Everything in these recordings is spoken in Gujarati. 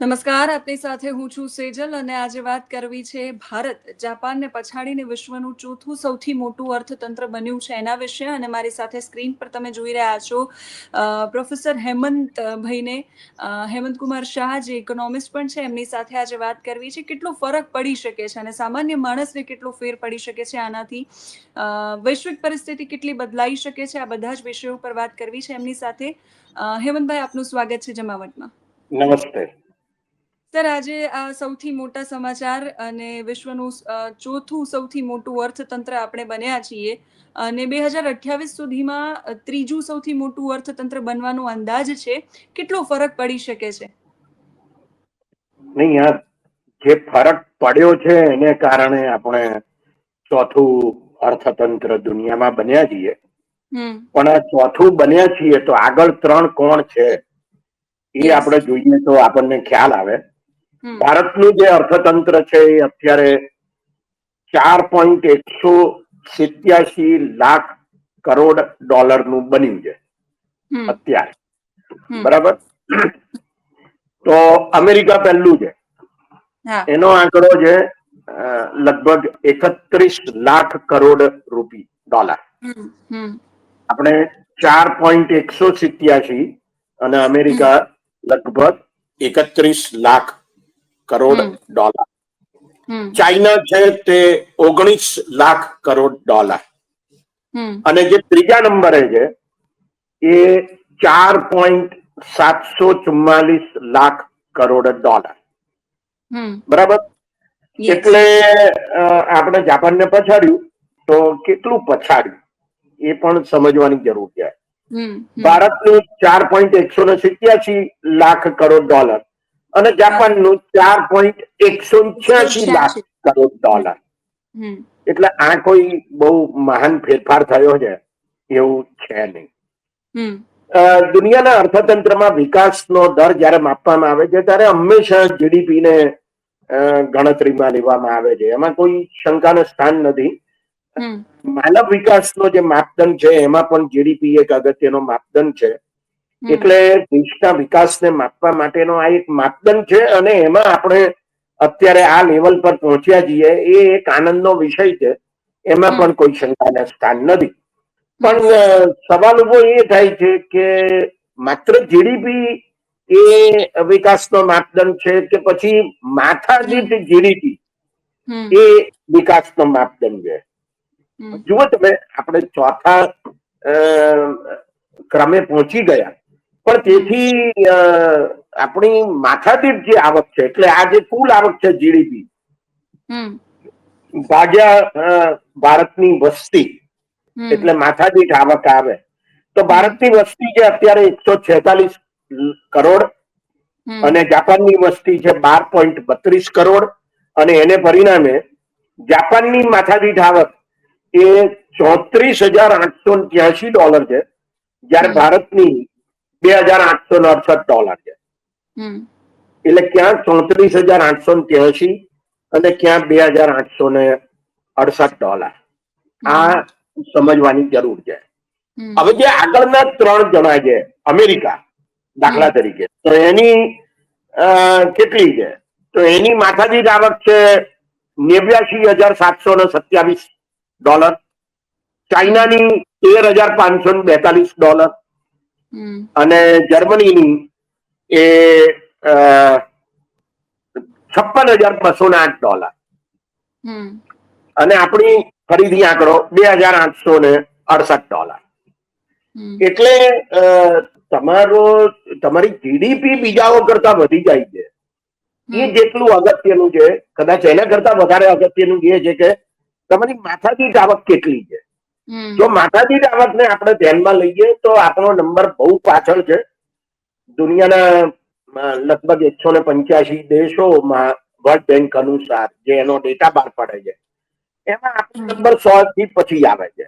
નમસ્કાર, આપની સાથે હું છું સેજલ અને આજે વાત કરવી છે ભારત, જાપાનને પછાડીને વિશ્વનું ચોથું સૌથી મોટું અર્થતંત્ર બન્યું છે એના વિશે અને મારી સાથે સ્ક્રીન પર તમે જોઈ રહ્યા છો પ્રોફેસર હેમંત ભાઈને. હેમંત શાહ, જે ઇકોનોમિસ્ટ પણ છે, એમની સાથે આજે વાત કરવી છે. કેટલો ફરક પડી શકે છે અને સામાન્ય માણસને કેટલો ફેર પડી શકે છે આનાથી? વૈશ્વિક પરિસ્થિતિ કેટલી બદલાઈ શકે છે? આ બધા જ વિષયો પર વાત કરવી છે એમની સાથે. હેમંતભાઈ, આપનું સ્વાગત છે જમાવટમાં. નમસ્તે. સર આજે આ સૌથી મોટા સમાચાર અને વિશ્વનું ચોથું સૌથી મોટું અર્થતંત્ર આપણે બન્યા છીએ અને બે હજાર અઠ્યાવીસ સુધીમાં ત્રીજું સૌથી મોટું અર્થતંત્ર બનવાનો અંદાજ છે. કેટલો ફરક પડી શકે છે? નહીં આ જે ફરક પડ્યો છે એને કારણે આપણે ચોથું અર્થતંત્ર દુનિયામાં બન્યા છીએ. પણ આ ચોથું બન્યા છીએ તો આગળ ત્રણ કોણ છે એ આપણે જોઈએ તો આપણને ખ્યાલ આવે. ભારતનું જે અર્થતંત્ર છે એ અત્યારે ચાર પોઈન્ટ એકસો સિત્યાસી લાખ કરોડ ડોલરનું બન્યું છે. અત્યારે. બરાબર? તો અમેરિકા પહેલું છે. એનો આંકડો છે લગભગ એકત્રીસ લાખ કરોડ રૂપી ડોલર. આપણે ચાર પોઈન્ટ એકસો સિત્યાસી અને અમેરિકા લગભગ એકત્રીસ લાખ કરોડ ડોલર. ચાઇના છે તે ઓગણીસ લાખ કરોડ ડોલર. અને જે ત્રીજા નંબરે છે એ ચાર પોઈન્ટ સાતસો ચુમ્માલીસ લાખ કરોડ ડોલર. બરાબર? એટલે આપણે જાપાનને પછાડ્યું તો કેટલું પછાડ્યું? એ પણ સમજવાની જરૂર છે. ભારતનું ચાર પોઈન્ટ એકસો ને સિત્યાસી લાખ કરોડ ડોલર. અને જાપાનનું ચાર પોઈન્ટ એકસો છ્યાસી લાખ કરોડ ડોલર એટલે આ કોઈ બહુ મહાન ફેરફાર થયો છે? એવું છે નહીં. દુનિયાના અર્થતંત્રમાં વિકાસનો દર જ્યારે માપવામાં આવે છે ત્યારે હંમેશા જીડીપી ને ગણતરીમાં લેવામાં આવે છે. એમાં કોઈ શંકાનું સ્થાન નથી. માનવ વિકાસનો જે માપદંડ છે એમાં પણ જીડીપી એક અગત્યનો માપદંડ છે. એટલે દેશના વિકાસને માપવા માટેનો આ એક માપદંડ છે અને એમાં આપણે અત્યારે આ લેવલ પર પહોંચ્યા છીએ એ એક આનંદનો વિષય છે. એમાં પણ કોઈ શંકાને સ્થાન નથી. પણ સવાલ ઊભો એ થાય છે કે માત્ર જીડીપી એ વિકાસનો માપદંડ છે કે પછી માથાદીઠ જીડીપી એ વિકાસનો માપદંડ છે? જુઓ તમે આપણે ચોથા ક્રમે પહોંચી ગયા. પણ તેથી આપણી માથાદીઠ જે આવક છે એટલે આ જે કુલ આવક છે જીડીપી ભાગ્યા ભારતની વસ્તી. એટલે માથાદીઠ આવક આવે તો ભારતની વસ્તી છે અત્યારે એકસો છેતાલીસ કરોડ. અને જાપાનની વસ્તી છે બાર પોઈન્ટ બત્રીસ કરોડ અને એને પરિણામે જાપાનની માથાદીઠ આવક એ ચોત્રીસ હજાર આઠસો ત્યાસી ડોલર છે જ્યારે ભારતની બે હજાર આઠસો ને અડસઠ ડોલર છે. એટલે ક્યાં ચોત્રીસ હજાર આઠસો ને ત્યાસી અને ક્યાં બે હજાર આઠસો ને અડસઠ ડોલર. આ સમજવાની જરૂર છે. હવે જે આગળના ત્રણ જણા છે અમેરિકા દાખલા તરીકે તો એની કેટલી છે? તો એની માથાદીઠ આવક છે નેવ્યાસી હજાર સાતસો ને સત્યાવીસ ડોલર. ચાઇનાની તેર હજાર પાંચસો ને બેતાલીસ ડોલર. અને જર્મનીની એ છપ્પન હજાર બસો ને આઠ ડોલર. અને આપણી ફરીથી આંકડો બે હજાર આઠસો ને અડસઠ ડોલર. એટલે તમારો તમારી જીડીપી બીજાઓ કરતા વધી જાય છે. એ જેટલું અગત્યનું છે કદાચ એના કરતા વધારે અગત્યનું એ છે કે તમારી માથાદીઠ આવક કેટલી છે? જો માથાદીઠ આવકને આપણે ધ્યાનમાં લઈએ તો આપણો નંબર બહુ પાછળ છે. દુનિયાના લગભગ એકસો ને પંચ્યાસી દેશોમાં વર્લ્ડ બેંક અનુસાર જે એનો ડેટા બહાર પડે છે એમાં આપણો નંબર સો થી પછી આવે છે.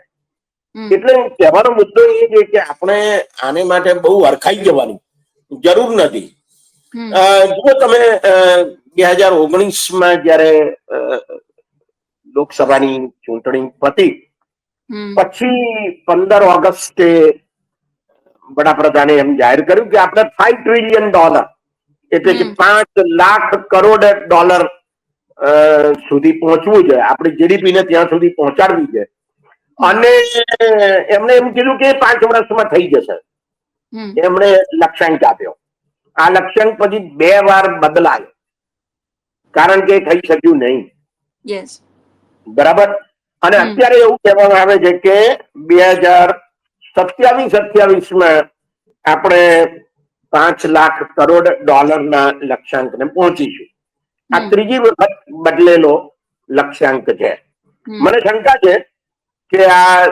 એટલે કહેવાનો મુદ્દો એ છે કે આપણે આને માટે બહુ અરખાઈ જવાની જરૂર નથી. જો જુઓ તમે બે હજાર ઓગણીસમાં જયારે અ, લોકસભાની ચૂંટણી પતી પછી પંદર ઓગસ્ટે વડાપ્રધાને એમ જાહેર કર્યું કે આપણે ફાઈવ ટ્રિલિયન ડોલર એટલે કે પાંચ લાખ કરોડ ડોલર સુધી પહોંચવું છે આપણી જીડીપી ને ત્યાં સુધી પહોંચાડવી છે અને એમણે એમ કીધું કે પાંચ વર્ષમાં થઈ જશે. એમણે લક્ષ્યાંક આપ્યો. આ લક્ષ્યાંક પછી બે વાર બદલાયો. કારણ કે થઈ શક્યું નહીં. બરાબર? અને અત્યારે એવું કહેવામાં આવે છે કે બે હજાર સત્યાવીસ અઠ્યાવીસમાં આપણે પાંચ લાખ કરોડ ડોલરના લક્ષ્યાંકને પહોંચીશું. આ ત્રીજી વખત બદલેલો લક્ષ્યાંક છે. મને શંકા છે કે આ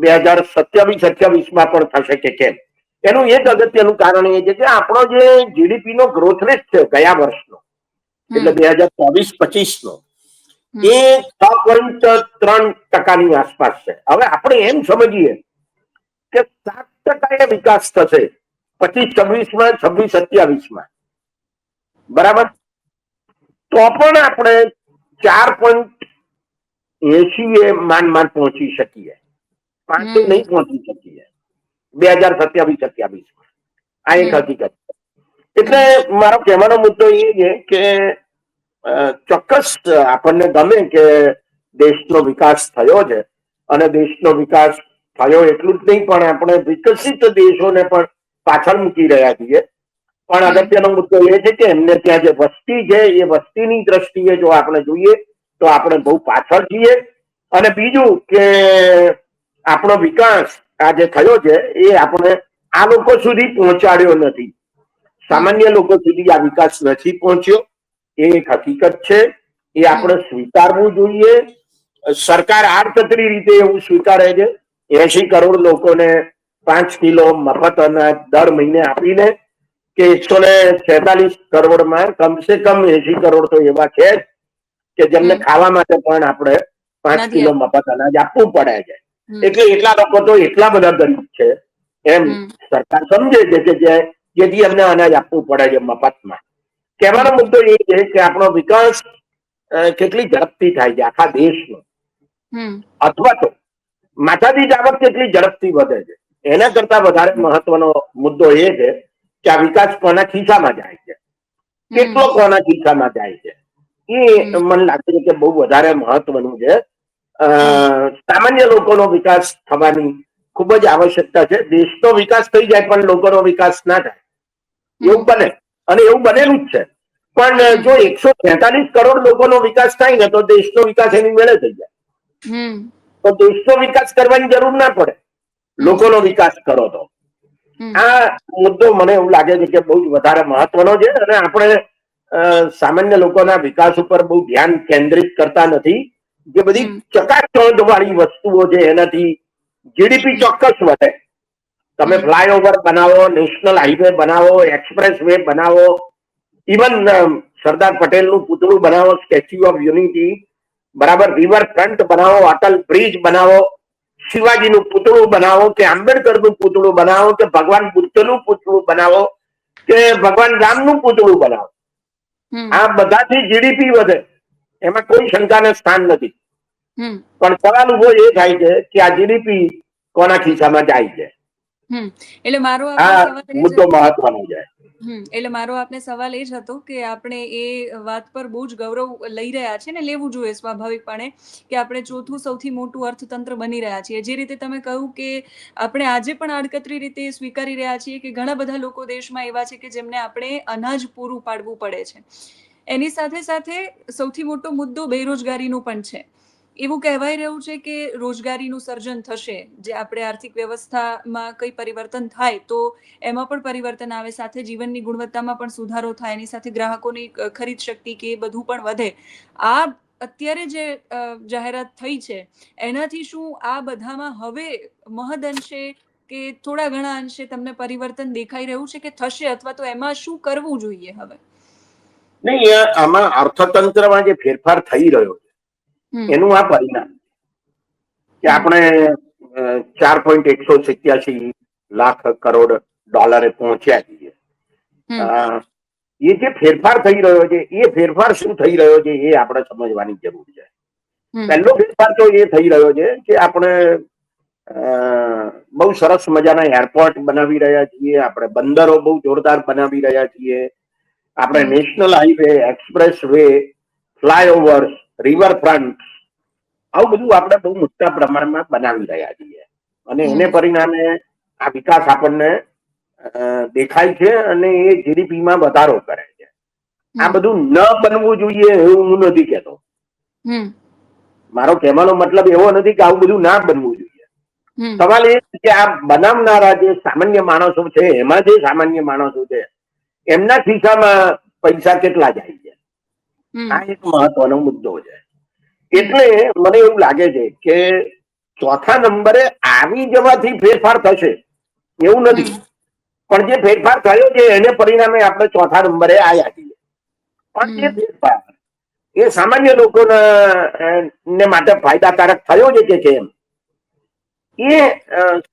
બે હજાર સત્યાવીસ અઠ્યાવીસમાં પણ થશે કે કેમ? એનું એક અગત્યનું કારણ એ છે કે આપણો જે જીડીપી નો ગ્રોથ રેટ છે ગયા વર્ષનો એટલે બે હજાર ચોવીસ પચીસ નો. એ છ પોઈન્ટ ત્રણ ટકાની આસપાસ છે. હવે આપણે એમ સમજીએ કે સાત ટકાએ વિકાસ થશે પચીસ છવ્વીસમાં છવ્વીસ સત્યાવીસમાં બરાબર? તો પણ આપણે ચાર પોઈન્ટ એસી એ માંડ માન પહોંચી શકીએ. પાંચે. નહીં પહોંચી શકીએ. બે હજાર સત્યાવીસ સત્યાવીસમાં આ એક. હકીકત એટલે મારો કહેવાનો મુદ્દો એ છે કે ચોક્કસ આપણને ગમે કે દેશનો વિકાસ થયો છે. અને દેશનો વિકાસ થયો એટલું જ નહીં, પણ આપણે વિકસિત દેશોને પણ પાછળ મૂકી રહ્યા છીએ. પણ. અગત્યનો મુદ્દો એ છે કે એમને ત્યાં જે વસ્તી છે, એ વસ્તીની દ્રષ્ટિએ જો આપણે જોઈએ, તો આપણે બહુ પાછળ છીએ. અને બીજું કે આપણો વિકાસ આ જે થયો છે, એ આપણે આ લોકો સુધી પહોંચાડ્યો નથી. સામાન્ય લોકો સુધી આ વિકાસ નથી પહોંચ્યો. એ એક હકીકત છે એ આપણે સ્વીકારવું જોઈએ. સરકાર આડકતરી રીતે એવું સ્વીકારે છે એસી કરોડ લોકોને પાંચ કિલો મફત અનાજ દર મહિને આપીને કે એકસો ને છેતાલીસ કરોડમાં કમસે કમ એસી કરોડ તો એવા છે કે જેમને ખાવા માટે પણ આપણે પાંચ કિલો મફત અનાજ આપવું પડે છે. એટલે એટલા લોકો તો એટલા બધા ગરીબ છે. એમ સરકાર સમજે છે કે જે જેથી એમને અનાજ આપવું પડે છે મફતમાં. કહેવાનો મુદ્દો એ છે કે આપણો વિકાસ કેટલી ઝડપથી થાય છે આખા દેશનો. અથવા તો માથાદીઠ આવક કેટલી ઝડપથી વધે છે. એના કરતા વધારે મહત્વનો મુદ્દો એ છે કે આ વિકાસ કોના ખિસ્સામાં જાય છે. કેટલો કોના ખિસ્સામાં જાય છે. એ. મને લાગે છે કે બહુ વધારે મહત્વનું છે. સામાન્ય લોકોનો વિકાસ થવાની ખૂબ જ આવશ્યકતા છે. દેશનો વિકાસ થઈ જાય પણ લોકોનો વિકાસ ના થાય. એવું બને. અને એવું બનેલું જ છે. પણ જો એકસો તેતાલીસ કરોડ લોકોનો વિકાસ થાય ને તો દેશનો વિકાસ એની મેળે થઈ જાય. તો દેશનો વિકાસ કરવાની જરૂર ના પડે. લોકોનો વિકાસ કરો તો. આ મુદ્દો મને એવું લાગે છે કે બહુ જ વધારે મહત્વનો છે અને આપણે સામાન્ય લોકોના વિકાસ ઉપર બહુ ધ્યાન કેન્દ્રિત કરતા નથી. જે બધી. ચકાચોંધ વાળી વસ્તુઓ છે એનાથી જીડીપી ચોક્કસ વધે. તમે. ફ્લાયઓવર બનાવો નેશનલ હાઈવે બનાવો એક્સપ્રેસ વે બનાવો ઇવન સરદાર પટેલનું પૂતળું બનાવો સ્ટેચ્યુ ઓફ યુનિટી બરાબર રિવર ફ્રન્ટ બનાવો અટલ બ્રિજ બનાવો શિવાજીનું પૂતળું બનાવો કે આંબેડકરનું પૂતળું બનાવો કે ભગવાન બુદ્ધનું પૂતળું બનાવો કે ભગવાન રામનું પૂતળું બનાવો. આ બધાથી જીડીપી વધે એમાં કોઈ શંકાને સ્થાન નથી પણ સવાલ ઊભો એ થાય છે કે આ જીડીપી કોના ખિસ્સામાં જાય છે. એટલે મારો મુદ્દો મહત્વનો જાય. એટલે મારો આપને સવાલ એ જ હતો કે આપણે એ વાત પર બહુ જ ગૌરવ લઈ રહ્યા છે ને લેવું જોઈએ સ્વાભાવિકપણે કે આપણે ચોથું સૌથી મોટું અર્થતંત્ર બની રહ્યા છીએ. જે રીતે તમે કહ્યું કે આપણે આજે પણ આડકતરી રીતે સ્વીકારી રહ્યા છીએ કે ઘણા બધા લોકો દેશમાં એવા છે કે જેમને આપણે અનાજ પૂરું પાડવું પડે છે. એની સાથે સાથે સૌથી મોટો મુદ્દો બેરોજગારીનો પણ છે. એવું કહેવાય રહ્યું છે કે રોજગારીનું સર્જન થશે. જે આપણે આર્થિક વ્યવસ્થામાં કંઈ પરિવર્તન થાય તો એમાં પણ પરિવર્તન આવે, સાથે જીવનની ગુણવત્તામાં પણ સુધારો થાય, એની સાથે ગ્રાહકોની ખરીદ શક્તિ કે બધું પણ વધે. આ અત્યારે જે જાહેરાત થઈ છે, એનાથી શું આ બધામાં હવે મહદ અંશે કે થોડા ઘણા અંશે તમને પરિવર્તન દેખાઈ રહ્યું છે કે થશે અથવા તો એમાં શું કરવું જોઈએ હવે? નહીં આમાં અર્થતંત્રમાં જે ફેરફાર થઈ રહ્યો છે એનું આ પરિણામ કે આપણે ચાર પોઈન્ટ એકસો સિત્યાસી લાખ કરોડ ડોલરે પહોંચ્યા છીએ. એ જે ફેરફાર થઈ રહ્યો છે એ ફેરફાર શું થઈ રહ્યો છે એ આપણે સમજવાની જરૂર છે. પહેલો ફેરફાર તો એ થઈ રહ્યો છે કે આપણે બહુ સરસ મજાના એરપોર્ટ બનાવી રહ્યા છીએ આપણે બંદરો બહુ જોરદાર બનાવી રહ્યા છીએ. આપણે national highway expressway flyovers riverfront આવું બધું આપણે બહુ મોટા પ્રમાણમાં બનાવી રહ્યા છીએ. અને એને પરિણામે આ વિકાસ આપણને દેખાય છે અને એ જીડીપી માં વધારો કરે છે. આ બધું ન બનવું જોઈએ એવું હું નથી કહેતો. હમ. મારો કહેવાનો મતલબ એવો નથી કે આવું બધું ના બનવું જોઈએ. સવાલ એ કે આ બનાવનારા જે સામાન્ય માણસો છે એમાં જે સામાન્ય માણસો છે એમના ખિસ્સામાં પૈસા કેટલા જાય? છે આ એક મહત્વનો મુદ્દો છે. એટલે મને એવું લાગે છે કે ચોથા નંબરે આવી જવાથી ફેરફાર થશે. એવું નથી. પણ જે ફેરફાર થયો છે એને પરિણામે આપણે ચોથા નંબરે આવ્યા છીએ પણ એ ફેરફાર એ સામાન્ય લોકોને ને માટે ફાયદાકારક થયો છે કે કેમ એ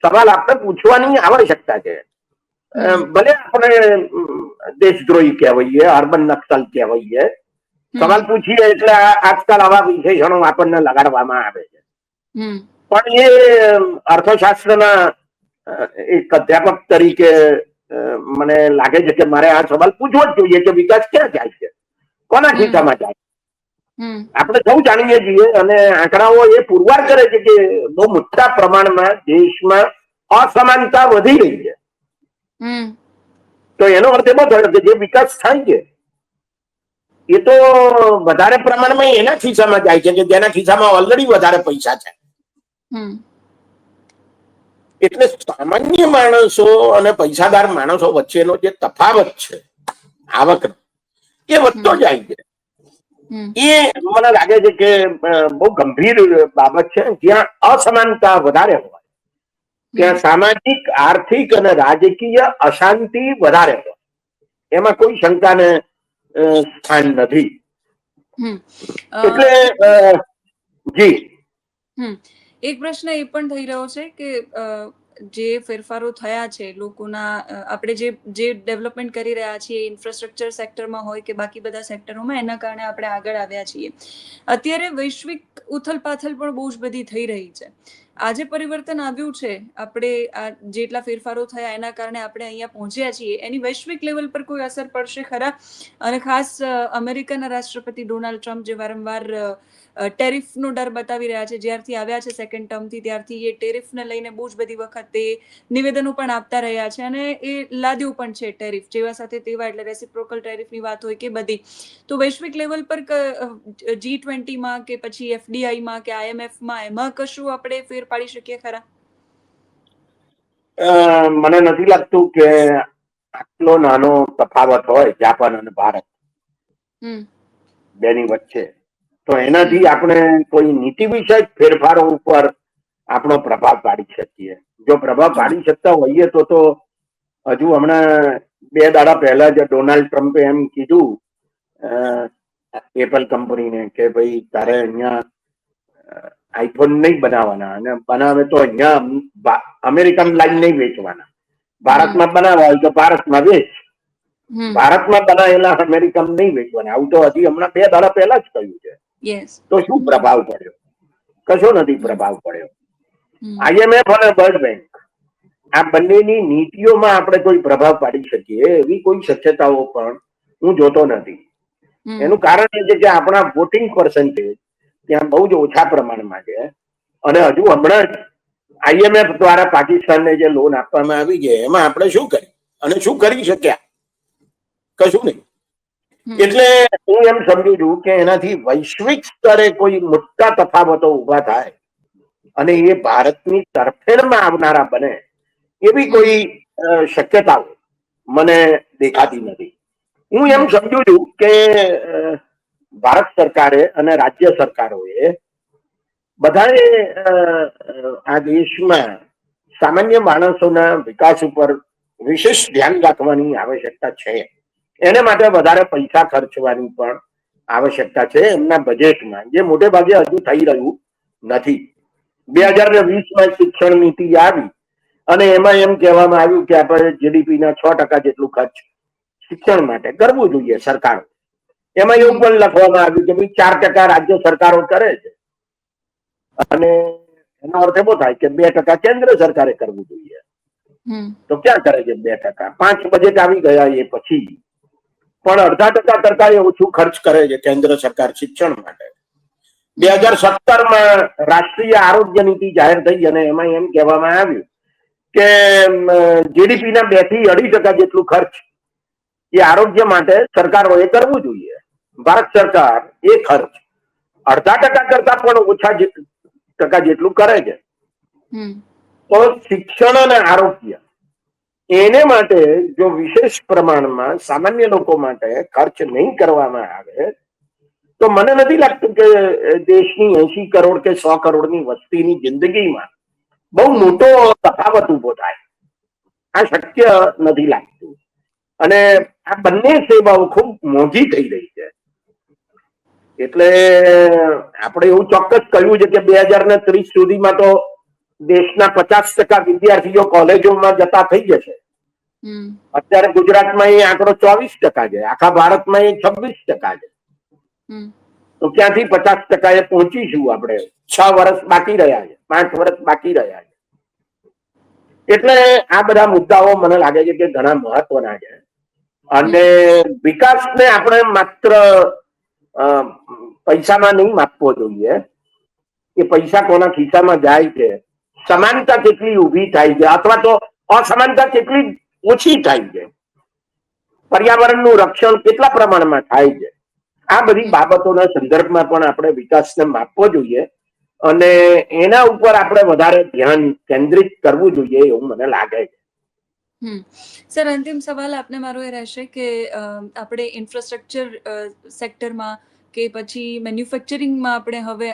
સવાલ આપણે પૂછવાની આવશ્યકતા છે. ભલે આપણે દેશદ્રોહી કહેવાઈએ અર્બન નક્સલ કહેવાઈએ સવાલ પૂછીએ એટલે આજકાલ આવા વિશેષણો આપણને લગાડવામાં આવે છે. પણ એ અર્થશાસ્ત્રના એક અધ્યાપક તરીકે મને લાગે છે કે મારે આ સવાલ પૂછવો જ જોઈએ કે વિકાસ ક્યાં જાય છે? કોના ખિસ્સામાં જાય આપણે સૌ જાણીએ છીએ અને આંકડાઓ એ પુરવાર કરે છે કે બહુ મોટા પ્રમાણમાં દેશમાં અસમાનતા વધી રહી છે. હમ. તો એનો અર્થ એવો થયો કે જે વિકાસ થાય છે એ તો વધારે પ્રમાણમાં એના ખિસ્સામાં જાય છે કે જેના ખિસ્સામાં ઓલરેડી વધારે પૈસા છે. એટલે સામાન્ય માણસો અને પૈસાદાર માણસો વચ્ચેનો જે તફાવત છે આવકનો એ વધતો જાય છે. એ મને લાગે છે કે બહુ ગંભીર બાબત છે. જ્યાં અસમાનતા વધારે હોય ત્યાં સામાજિક આર્થિક અને રાજકીય અશાંતિ વધારે હોય. એમાં કોઈ શંકાને અ, સ્થાન નથી. એટલે જી. એક પ્રશ્ન એ પણ થઈ રહ્યો છે કે જે ફેરફારો થયા છે લોકોના આપણે જે જે ડેવલપમેન્ટ કરી રહ્યા છીએ ઇન્ફ્રાસ્ટ્રક્ચર સેક્ટરમાં હોય કે બાકી બધા સેક્ટરોમાં એના કારણે આપણે આગળ આવ્યા છીએ. અત્યારે વૈશ્વિક ઉથલપાથલ પણ બહુ જ બધી થઈ રહી છે. આજે પરિવર્તન આવ્યું છે. આપણે આ જેટલા ફેરફારો થયા એના કારણે આપણે અહીંયા પહોંચ્યા છીએ. એની વૈશ્વિક લેવલ પર કોઈ અસર પડશે ખરા? અને ખાસ અમેરિકાના રાષ્ટ્રપતિ ડોનાલ્ડ ટ્રમ્પ જે વારંવાર ટેરિફનો ડર બતાવી રહ્યા છે. જ્યારથી આવ્યા છે સેકન્ડ ટર્મથી ત્યારથી એ ટેરિફને લઈને બહુ જ બધી વખત તે નિવેદનો પણ આપતા રહ્યા છે અને એ લાદ્યું પણ છે ટેરિફ જેવા સાથે તેવા એટલે રેસિપ્રોકલ ટેરિફની વાત હોય કે બધી. તો વૈશ્વિક લેવલ પર જી ટ્વેન્ટીમાં કે પછી એફડીઆઈમાં કે આઈએમએફમાં એમાં કશું આપણે ફેર પાડી શકીએ ખરા? મને નથી લાગતું કે આટલો નાનો તફાવત હોય જાપાન અને ભારત. બેની વચ્ચે. તો એનાથી આપણે કોઈ નીતિ વિષયક ફેરફારો ઉપર આપણો પ્રભાવ પાડી શકીએ. જો પ્રભાવ પાડી શકતા હોઈએ તો તો હજુ હમણાં બે દાડા પહેલા જ ડોનાલ્ડ ટ્રમ્પે એમ કીધું એપલ કંપનીને કે ભાઈ તારે અહીંયા આઈફોન નહીં બનાવવાના અને બનાવે તો અહીંયા અમેરિકન લાઈન નહીં વેચવાના. ભારતમાં બનાવવા હોય તો ભારતમાં વેચ. ભારતમાં બનાવેલા અમેરિકન નહીં વેચવાના. આવું તો હજી હમણાં બે દાડા પહેલા જ કહ્યું છે. તો શું પ્રભાવ પડ્યો? કશો નથી પ્રભાવ પડ્યો. આઈએમએફ અને વર્લ્ડ બેંક આ બંનેની નીતિઓમાં આપણે કોઈ પ્રભાવ પાડી શકીએ એવી કોઈ શક્યતાઓ પણ હું જોતો નથી. એનું કારણ એ છે કે આપણા વોટિંગ પર્સન્ટેજ ત્યાં બહુ જ ઓછા પ્રમાણમાં છે. અને હજુ હમણાં જ આઈએમએફ દ્વારા પાકિસ્તાનને જે લોન આપવામાં આવી છે એમાં આપણે શું કરી? અને શું કરી શક્યા? કશું નહીં. એટલે હું એમ સમજુ છું કે એનાથી વૈશ્વિક સ્તરે કોઈ મોટા તફાવતો ઊભા થાય અને એ ભારતની તરફેણમાં આવનારા બને એવી કોઈ શક્યતાઓ મને દેખાતી નથી. હું એમ સમજુ છું કે ભારત સરકારે અને રાજ્ય સરકારોએ બધાએ આ દેશમાં સામાન્ય માણસોના વિકાસ ઉપર વિશેષ ધ્યાન રાખવાની આવશ્યકતા છે. એને માટે વધારે પૈસા ખર્ચવાની પણ આવશ્યકતા છે એમના બજેટમાં જે મોટે ભાગે હજુ થઈ રહ્યું નથી. બે હજાર ને વીસમાં શિક્ષણ નીતિ આવી અને એમાં એમ કહેવામાં આવ્યું કે આપણે જીડીપી ના છ ટકા જેટલું ખર્ચ શિક્ષણ માટે કરવું જોઈએ સરકાર. એમાં એવું પણ લખવામાં આવ્યું કે ભાઈ ચાર ટકા રાજ્ય સરકારો કરે છે. અને એનો અર્થ એવો થાય કે બે ટકા કેન્દ્ર સરકારે કરવું જોઈએ. તો ક્યાં કરે છે બે ટકા? પાંચ બજેટ આવી ગયા એ પછી. પણ અડધા ટકા કરતા ઓછું ખર્ચ કરે છે કેન્દ્ર સરકાર શિક્ષણ માટે. બે હજાર સત્તરમાં રાષ્ટ્રીય આરોગ્ય નીતિ જાહેર થઈ અને એમાં એમ કહેવામાં આવ્યું કે જીડીપી ના બેથી અઢી ટકા જેટલું ખર્ચ એ આરોગ્ય માટે સરકારોએ કરવું જોઈએ. ભારત સરકાર એ ખર્ચ અડધા ટકા કરતા પણ ઓછા ટકા જેટલું કરે છે. તો શિક્ષણ અને આરોગ્ય એને માટે જો વિશેષ પ્રમાણમાં સામાન્ય લોકો માટે ખર્ચ નહીં કરવામાં આવે, તો મને નથી લાગતું કે દેશની એસી કરોડ કે સો કરોડની વસ્તીની જિંદગીમાં બહુ મોટો તફાવત ઊભો થાય. આ શક્ય નથી લાગતું. અને આ બંને સેવાઓ ખૂબ મોંઘી થઈ રહી છે. એટલે આપણે એવું ચોક્કસ કહ્યું છે કે બે હજાર ને ત્રીસ સુધીમાં તો દેશના પચાસ ટકા વિદ્યાર્થીઓ કોલેજોમાં જતા થઈ જશે. અત્યારે ગુજરાતમાં એ આંકડો ચોવીસ ટકા છે. આખા ભારતમાં એ છવ્વીસ ટકા છે. તો ક્યાંથી પચાસ ટકા એ પહોંચીશું આપણે? છ વર્ષ બાકી રહ્યા છે. પાંચ વર્ષ બાકી રહ્યા છે. એટલે આ બધા મુદ્દાઓ મને લાગે છે કે ઘણા મહત્વના છે. અને વિકાસને આપણે માત્ર પૈસામાં નહીં માપવો જોઈએ. કે પૈસા કોના ખિસ્સામાં જાય છે. સમાનતા કેટલી ઊભી થાય છે? અથવા તો અસમાનતા કેટલી ઓછી થાય છે. પર્યાવરણનું રક્ષણ કેટલા પ્રમાણમાં થાય છે? આ બધી બાબતોના સંદર્ભમાં પણ આપણે વિકાસને માપવો જોઈએ અને એના ઉપર આપણે વધારે ધ્યાન કેન્દ્રિત કરવું જોઈએ એવું મને લાગે છે. સર, અંતિમ સવાલ આપને મારો એ રહેશે કે આપણે ઇન્ફ્રાસ્ટ્રક્ચર સેક્ટરમાં કે પછી મેન્યુફેક્ચરિંગમાં આપણે હવે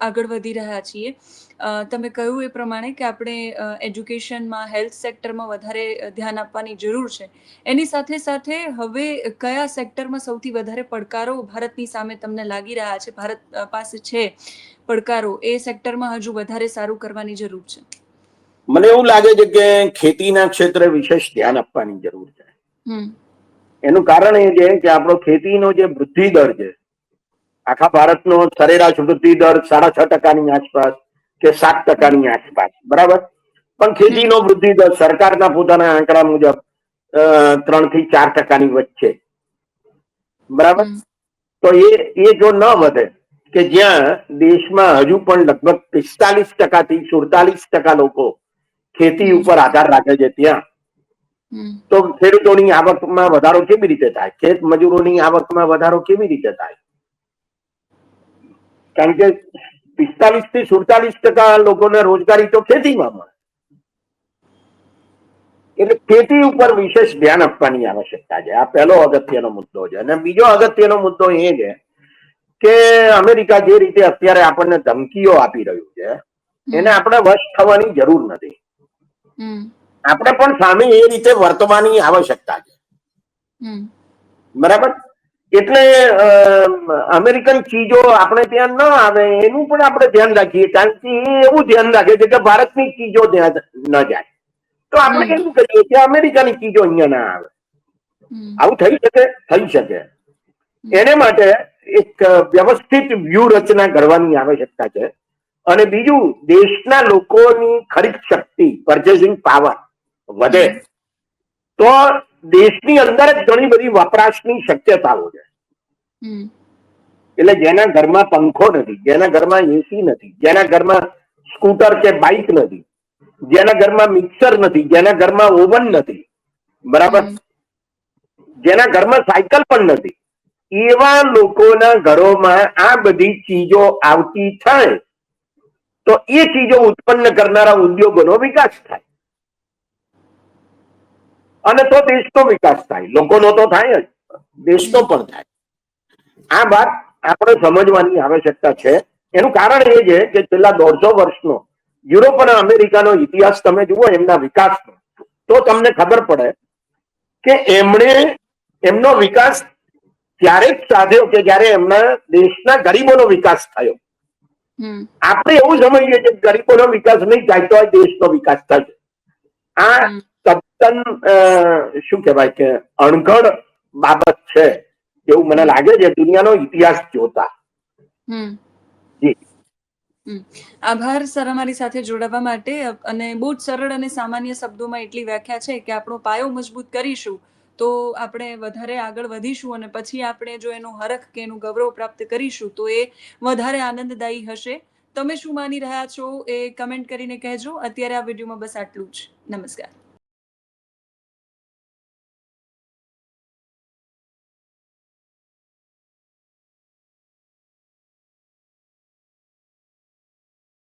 આગળ વધી રહ્યા છીએ. તમે કહ્યું એ પ્રમાણે કે આપણે એજ્યુકેશનમાં હેલ્થ સેક્ટરમાં વધારે ધ્યાન આપવાની જરૂર છે. એની સાથે સાથે હવે કયા સેક્ટરમાં સૌથી વધારે પડકારો ભારતની સામે તમને લાગી રહ્યા છે? ભારત પાસે છે પડકારો. એ સેક્ટરમાં હજુ વધારે સારું કરવાની જરૂર છે. મને એવું લાગે છે કે ખેતીના ક્ષેત્રે વિશેષ ધ્યાન આપવાની જરૂર છે. હમ. એનું કારણ એ છે કે આપણો ખેતીનો જે વૃદ્ધિ દર છે આખા ભારતનો સરેરાશ વૃદ્ધિ દર સાડા છ ટકાની આસપાસ કે સાત ટકાની આસપાસ. બરાબર? પણ ખેતીનો વૃદ્ધિ દર સરકારના પોતાના આંકડા મુજબ ત્રણથી ચાર ટકાની વચ્ચે. બરાબર? તો એ એ જો ન વધે કે જ્યાં દેશમાં હજુ પણ લગભગ પિસ્તાલીસ ટકાથી સુડતાલીસ ટકા લોકો ખેતી ઉપર આધાર રાખે છે ત્યાં. તો ખેડૂતોની આવકમાં વધારો કેવી રીતે થાય? ખેત મજૂરોની આવકમાં વધારો કેવી રીતે થાય? કારણ કે પિસ્તાલીસથી સુડતાલીસ ટકા લોકોને રોજગારી તો ખેતીમાં મળે. એટલે ખેતી ઉપર વિશેષ ધ્યાન આપવાની આવશ્યકતા છે. આ પહેલો અગત્યનો મુદ્દો છે. અને બીજો અગત્યનો મુદ્દો એ છે કે અમેરિકા જે રીતે અત્યારે આપણને ધમકીઓ આપી રહ્યું છે એને આપણે વશ થવાની જરૂર નથી. આપણે પણ સામે એ રીતે વર્તવાની આવશ્યકતા છે. બરાબર? એટલે અમેરિકન ચીજો આપણે ત્યાં ન આવે એનું પણ આપણે ધ્યાન રાખીએ કારણ કે એ એવું ધ્યાન રાખે છે કે ભારતની ચીજો ત્યાં ન જાય. તો આપણે હમ. કરીએ કે અમેરિકાની ચીજો અહીંયા ના આવે? આવું થઈ શકે? થઈ શકે. એને માટે એક વ્યવસ્થિત વ્યૂહરચના કરવાની આવશ્યકતા છે. અને બીજું દેશના લોકોની ખરીદ શક્તિ પરચેસિંગ પાવર વધે. તો દેશની અંદર જ ઘણી બધી વપરાશની શક્યતાઓ છે. એટલે જેના ઘરમાં પંખો નથી જેના ઘરમાં એસી નથી જેના ઘરમાં સ્કૂટર કે બાઇક નથી જેના ઘરમાં મિક્સર નથી જેના ઘરમાં ઓવન નથી બરાબર. જેના ઘરમાં સાયકલ પણ નથી. એવા લોકોના ઘરોમાં આ બધી ચીજો આવતી થાય તો એ ચીજો ઉત્પન્ન કરનારા ઉદ્યોગોનો વિકાસ થાય. અને તો દેશનો વિકાસ થાય. લોકોનો તો થાય જ. દેશનો પણ થાય. આ વાત આપણે સમજવાની આવશ્યકતા છે. એનું કારણ એ છે કે છેલ્લા દોઢસો વર્ષનો યુરોપ અને અમેરિકાનો ઇતિહાસ તમે જુઓ એમના વિકાસનો. તો તમને ખબર પડે કે એમણે એમનો વિકાસ ત્યારે જ સાધ્યો કે જ્યારે એમના દેશના ગરીબોનો વિકાસ થયો. આપણે એવું સમજીએ કે ગરીબોનો વિકાસ નહીં થાય તો દેશનો વિકાસ થશે. આ. તદ્દન શું કહેવાય કે અણઘડ બાબત છે એવું મને લાગે છે દુનિયાનો ઇતિહાસ જોતા. આભાર સર અમારી સાથે જોડાવા માટે. અને બહુ જ સરળ અને સામાન્ય શબ્દોમાં એટલી વ્યાખ્યા છે કે આપણો પાયો મજબૂત કરીશું તો આપણે વધારે આગળ વધીશું અને પછી આપણે જો એનો હરખ કે એનું ગૌરવ પ્રાપ્ત કરીશું તો એ વધારે આનંદદાયી હશે. તમે શું માની રહ્યા છો એ કમેન્ટ કરીને કહેજો. અત્યારે આ વિડીયોમાં બસ આટલું જ. નમસ્કાર.